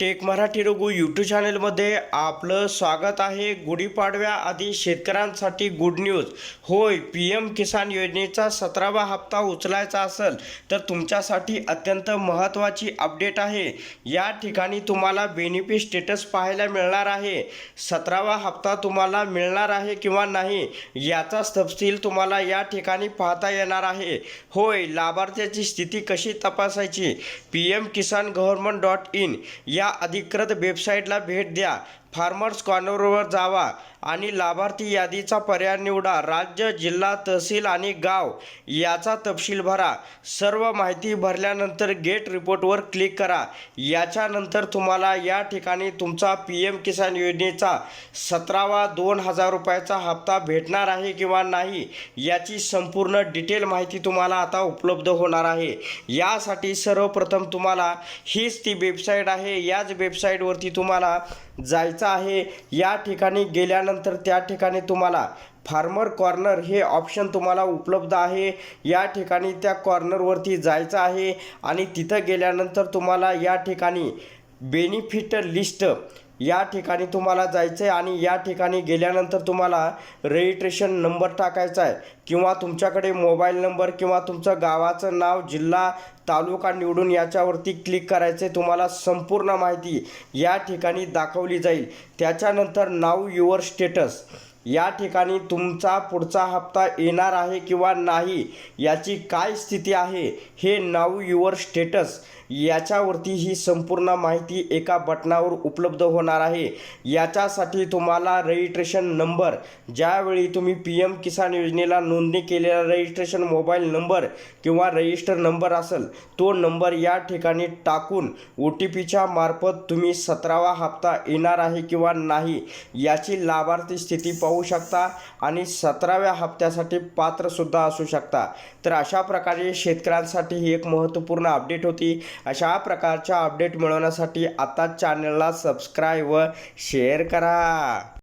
Take Marathi Raghu YouTube चॅनलमध्ये आपलं स्वागत आहे. गुढीपाडव्याआधी शेतकऱ्यांसाठी गुड न्यूज होय पी एम किसान योजनेचा सतरावा हप्ता उचलायचा असेल तर तुमच्यासाठी अत्यंत महत्त्वाची अपडेट आहे. या ठिकाणी तुम्हाला बेनिफिट स्टेटस पाहायला मिळणार आहे. सतरावा हप्ता तुम्हाला मिळणार आहे किंवा नाही याचा तपशील तुम्हाला या ठिकाणी पाहता येणार आहे. होय लाभार्थ्याची स्थिती कशी तपासायची? P M Kisan government dot in या अधिकृत वेबसाईटला भेट द्या. फार्मर्स कॉर्नरवर जावा आणि लाभार्थी यादीचा पर्याय निवडा. राज्य जिल्हा तहसील आणि गाव याचा तपशील भरा. सर्व माहिती भरल्यानंतर गेट रिपोर्टवर क्लिक करा. याच्यानंतर तुम्हाला या ठिकाणी तुमचा पी एम किसान योजनेचा सतरावा दोन हजार रुपयाचा हप्ता भेटणार आहे किंवा नाही याची संपूर्ण डिटेल माहिती तुम्हाला आता उपलब्ध होणार आहे. यासाठी सर्वप्रथम तुम्हाला हीच ती वेबसाईट आहे. याच वेबसाईटवरती तुम्हाला जायचं आहे. या ठिकाणी गेल्यानंतर त्या ठिकाणी तुम्हाला फार्मर कॉर्नर हे ऑप्शन तुम्हाला उपलब्ध आहे. या ठिकाणी त्या कॉर्नरवरती जायचं आहे आणि तिथं गेल्यानंतर तुम्हाला या ठिकाणी बेनिफिट लिस्ट या ठिकाणी तुम्हाला जायचं आहे आणि या ठिकाणी गेल्यानंतर तुम्हाला रजिस्ट्रेशन नंबर टाकायचा आहे. किंवा तुमच्याकडे मोबाईल नंबर किंवा तुमचं गावाचं नाव जिल्हा तालुका निवडून याच्यावरती क्लिक करायचे तुम्हाला संपूर्ण माहिती या ठिकाणी दाखवली जाईल. त्याच्यानंतर नाव युअर स्टेटस या ठिकाणी तुमचा पुढचा हप्ता येणार आहे किंवा नाही याची काय स्थिती आहे हे नाऊ युअर स्टेटस याच्यावरती ही संपूर्ण माहिती एका बटनावर उपलब्ध होणार आहे. याच्यासाठी तुम्हाला रजिस्ट्रेशन नंबर ज्यावेळी तुम्ही पी एम किसान योजनेला नोंदणी केलेला रजिस्ट्रेशन मोबाईल नंबर किंवा रजिस्टर नंबर असेल तो नंबर या ठिकाणी टाकून ओ टी पीच्या मार्फत तुम्ही सतरावा हप्ता येणार आहे किंवा नाही याची लाभार्थी स्थिती पाहू होऊ शकता आणि सतराव्या हप्त्यासाठी पात्रसुद्धा असू शकता. तर अशा प्रकारे शेतकऱ्यांसाठी ही एक महत्त्वपूर्ण अपडेट होती. अशा प्रकारच्या अपडेट मिळवण्यासाठी आता चॅनलला सबस्क्राईब व शेअर करा.